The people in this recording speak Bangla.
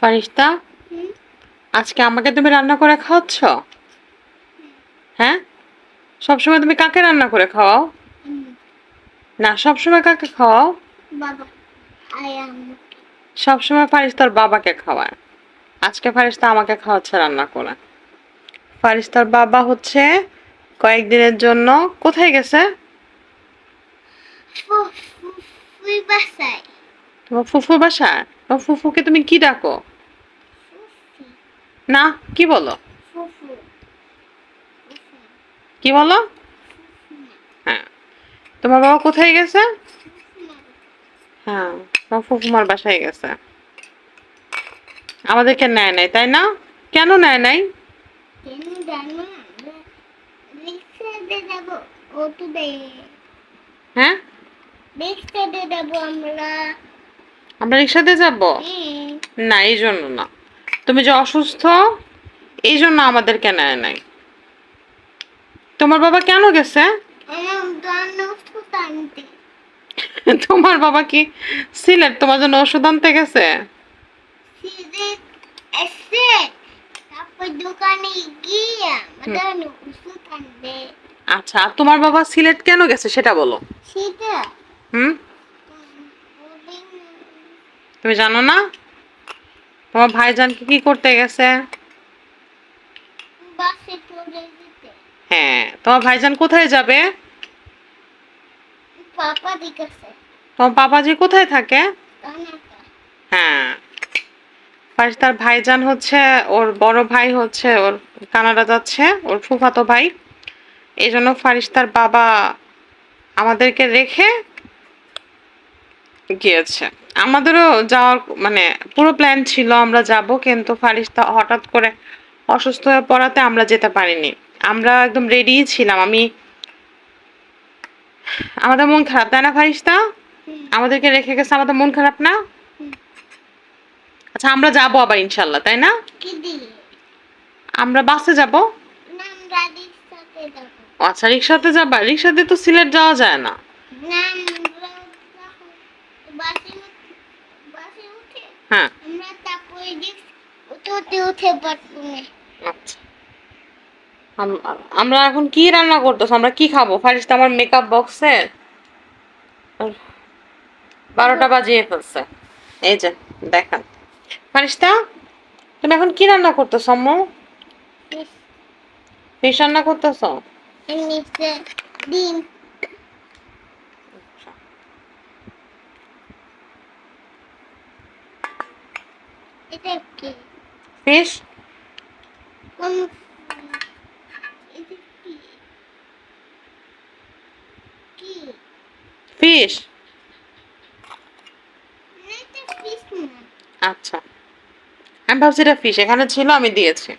ফারিস্তা আজকে আমাকে তুমি রান্না করে খাওয়াচ্ছ? হ্যাঁ? সবসময় তুমি কাকে রান্না করে খাওয়াও? না সবসময় কাকে খাওয়াও? সবসময় ফারিস্তার বাবাকে খাওয়ায়। আজকে ফারিস্তা আমাকে খাওয়াচ্ছে রান্না করে। ফারিস্তার বাবা হচ্ছে কয়েকদিনের জন্য কোথায় গেছে? তোমার ফুফুর বাসায়? তোমার ফুফুকে তুমি কি ডাকো? না কি বলো? কি বলো? হ্যাঁ। তোমার বাবা কোথায় গেছে? হ্যাঁ তোমার ফুফুমার বাসায় গেছে। আমাদেরকে নেয় নাই তাই না? কেন নেয় নাই? হ্যাঁ? রিক্সাতে যাব আমরা। আমরা রিক্সাতে যাব? হ্যাঁ। না এই জন্য না। তুমি যে অসুস্থ এই জন্য আমাদেরকে নেয় নাই। তোমার বাবা কেন গেছে? তোমার বাবা কি সিলেট? তোমার জন্য ওষুধ আনতে গেছে? আচ্ছা আর তোমার বাবা সিলেট কেন গেছে সেটা বলো। হুম। তুমি জানো না? তোমার ভাইজানকে কি করতে গেছে? হ্যাঁ তোমার ভাইজান কোথায় যাবে? তোমার বাবাজি কোথায় থাকে? হ্যাঁ। তার ভাইজান হচ্ছে ওর বড় ভাই হচ্ছে ওর কানাডা যাচ্ছে ওর ফুফাতো ভাই। এই জন্য ফারিস্তার বাবা আমাদেরকে রেখে গিয়েছে। আমাদেরও যাওয়ার মানে পুরো প্ল্যান ছিল আমরা যাব কিন্তু ফারিস্তা হঠাৎ করে অসুস্থ হয়ে পড়াতে আমরা যেতে পারিনি। আমরা একদম রেডিই ছিলাম। আমি আমাদের মন খারাপ তাই না ফারিস্তা? আমাদেরকে রেখে গেছে আমাদের মন খারাপ না? আচ্ছা আমরা যাব আবার ইনশাল্লাহ তাই না? আমরা বাসে যাব? আচ্ছা রিক্সাতে যাবা? রিক্সাতে তো সিলেট যাওয়া যায় না না আমরা যখন বাসে উঠ- বাসে উঠে হ্যাঁ। আমরা তারপরে উঠতে উঠে পারব আচ্ছা। আমরা এখন কি রান্না করতেছ? আমরা কি খাব? ফার্স্ট আমার মেকআপ বক্সে বারোটা বাজিয়ে ফেলছে। এই যে দেখান। ফারিস্তা তুমি এখন কি রান্না করতেছ আম্মু? ফিস ফিশ রান্না করতেছ? ডিম। এটা কি? ফিশ কোন ফিশ আচ্ছা। আমি ভাবছি এটা ফিশ এখানে ছিল আমি দিয়েছি।